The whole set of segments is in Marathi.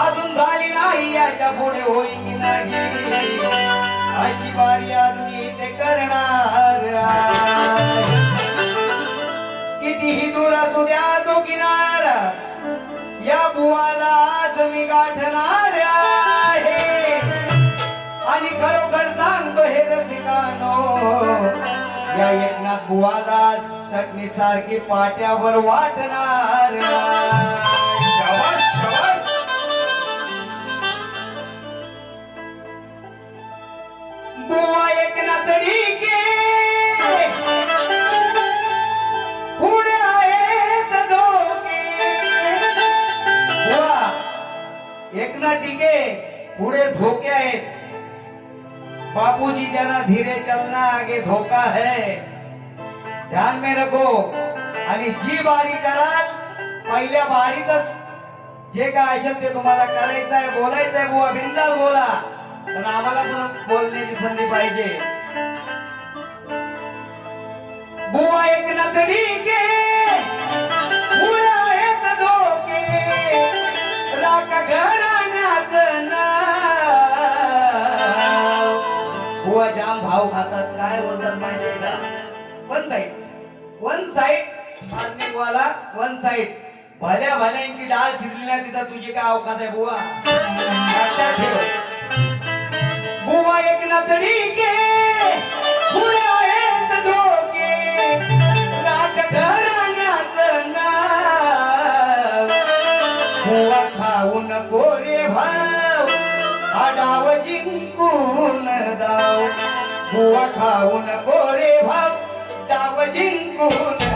अजून झाली नाही याच्यापुढे होईल की नाही? अशी बारी अजून ते करणार कितीही दूर असू द्या तो किनार. या बुवाला आज मी गाठणार आहे. आणि खरोखर सांगतो हे रसिकानो या एकनाथ बुवाला चटणी सारखी पाट्यावर वाटणार बुवा एकनाथ ढिके। पुढे आहेत धोके। बुवा एकनाथ ढिके पुढे धोके आहेत। बापूजी जरा धीरे चलना आगे धोका है। ध्यान में रखो। आणि जी बारी कराल पहिल्या बारीतच जे काय असेल ते तुम्हाला करायचं आहे बोलायचं आहे बुवा बिंदास बोला। पण आम्हाला पण बोलण्याची संधी पाहिजे. बुवा एक नदडी के धोके राका नाव. बुवा जाम भाव खातात काय बोलतात माहितीये का? वन साईड वन साईड वाला वन साईड भल्या भल्यांची डाळ शिजली ना तिथं तुझी काय अवकाश आहे बुवा? लक्षात ठेव. बुवा एक नतडी के पुढे आहेत धोके राज घराण्याचं नाव बुवा खाऊन गोरे भाव आडाव जिंकून दाव। बुवा खाऊन गोरे भाव डाव जिंकून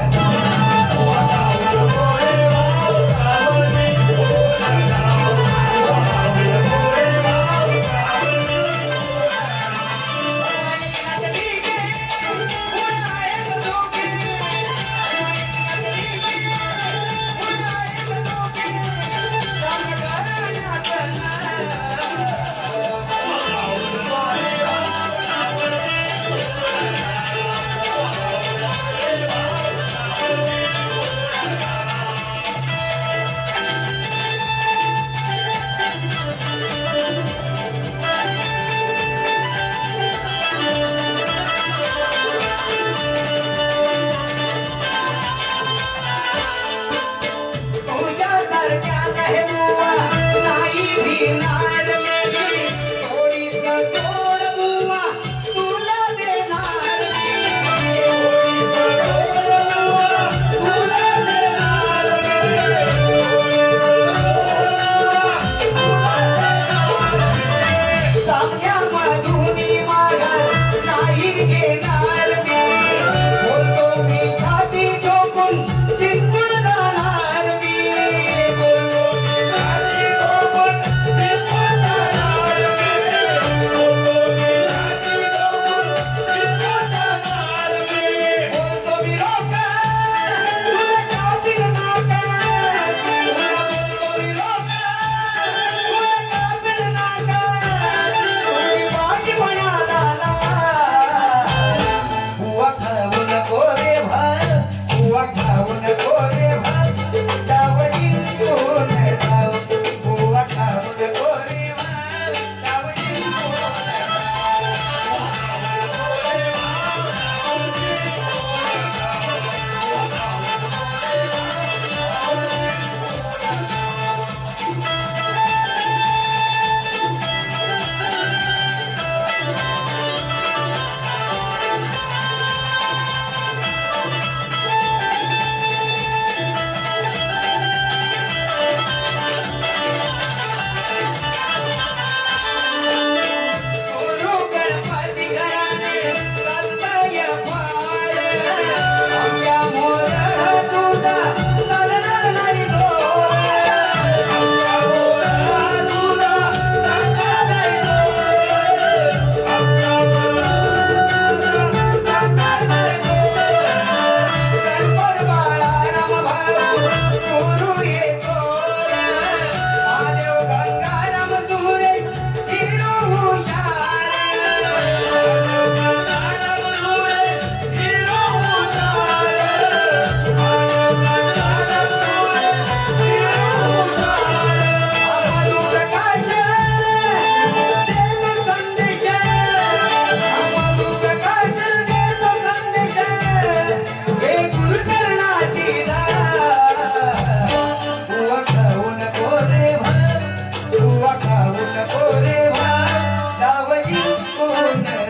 Oh, no.